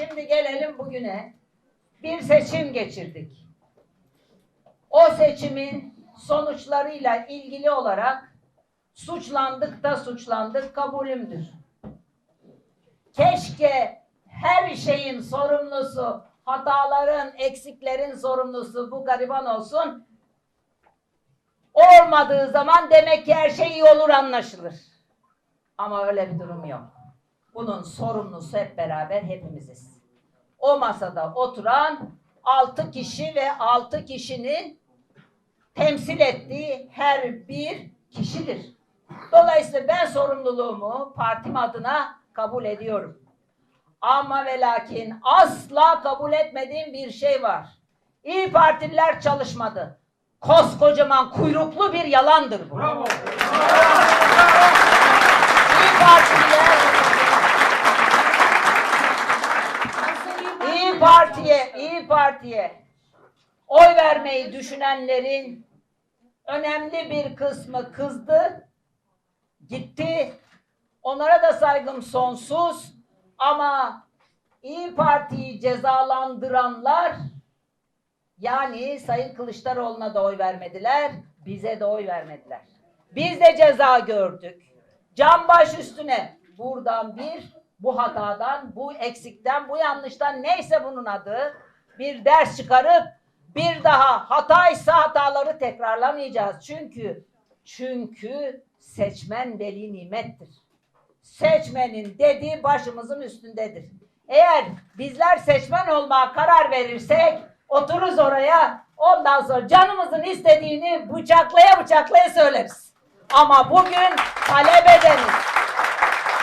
Şimdi gelelim bugüne. Bir seçim geçirdik. O seçimin sonuçlarıyla ilgili olarak suçlandık da suçlandık kabulümdür. Keşke her şeyin sorumlusu, hataların, eksiklerin sorumlusu bu gariban olsun. Olmadığı zaman demek ki her şey iyi olur anlaşılır. Ama öyle bir durum yok. Bunun sorumlusu hep beraber hepimiziz. O masada oturan altı kişi ve altı kişinin temsil ettiği her bir kişidir. Dolayısıyla ben sorumluluğumu partim adına kabul ediyorum. Ama ve lakin asla kabul etmediğim bir şey var. İyi Partililer çalışmadı. Koskocaman kuyruklu bir yalandır bu. Bravo. İyi Partililer Parti'ye, İyi Parti'ye oy vermeyi düşünenlerin önemli bir kısmı kızdı, gitti. Onlara da saygım sonsuz ama İyi Parti'yi cezalandıranlar yani Sayın Kılıçdaroğlu'na da oy vermediler, bize de oy vermediler. Biz de ceza gördük. Can baş üstüne buradan bir, bu hatadan, bu eksikten, bu yanlıştan neyse bunun adı bir ders çıkarıp bir daha hataysa hataları tekrarlamayacağız. Çünkü çünkü seçmen veli nimettir. Seçmenin dediği başımızın üstündedir. Eğer bizler seçmen olmaya karar verirsek otururuz oraya ondan sonra canımızın istediğini bıçaklaya bıçaklaya söyleriz. Ama bugün talep edeniz.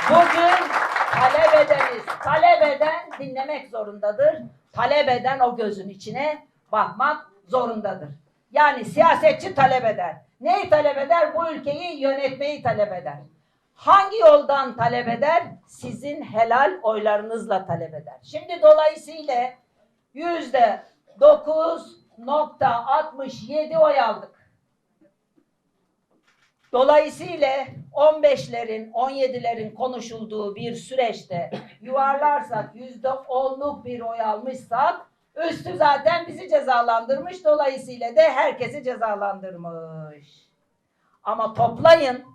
Bugün talep edeniz. Talep eden dinlemek zorundadır. Talep eden o gözün içine bakmak zorundadır. Yani siyasetçi talep eder. Neyi talep eder? Bu ülkeyi yönetmeyi talep eder. Hangi yoldan talep eder? Sizin helal oylarınızla talep eder. Şimdi dolayısıyla yüzde 9.67 oy aldık. Dolayısıyla 15'lerin, 17'lerin konuşulduğu bir süreçte yuvarlarsak yüzde onluk bir oy almışsak üstü zaten bizi cezalandırmış. Dolayısıyla de herkesi cezalandırmış. Ama toplayın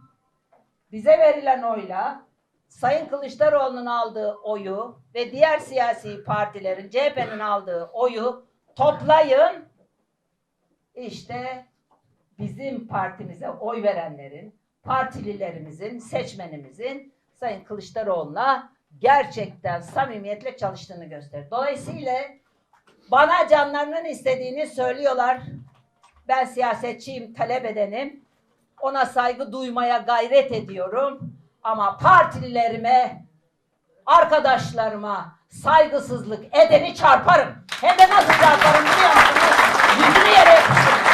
bize verilen oyla Sayın Kılıçdaroğlu'nun aldığı oyu ve diğer siyasi partilerin CHP'nin aldığı oyu toplayın işte bizim partimize oy verenlerin, partililerimizin, seçmenimizin Sayın Kılıçdaroğlu'na gerçekten samimiyetle çalıştığını gösterir. Dolayısıyla bana canlarının istediğini söylüyorlar. Ben siyasetçiyim, talep edenim. Ona saygı duymaya gayret ediyorum. Ama partililerime, arkadaşlarıma saygısızlık edeni çarparım. Hem de nasıl çarparım biliyor musunuz? Yüzünü yere yapıştırırım.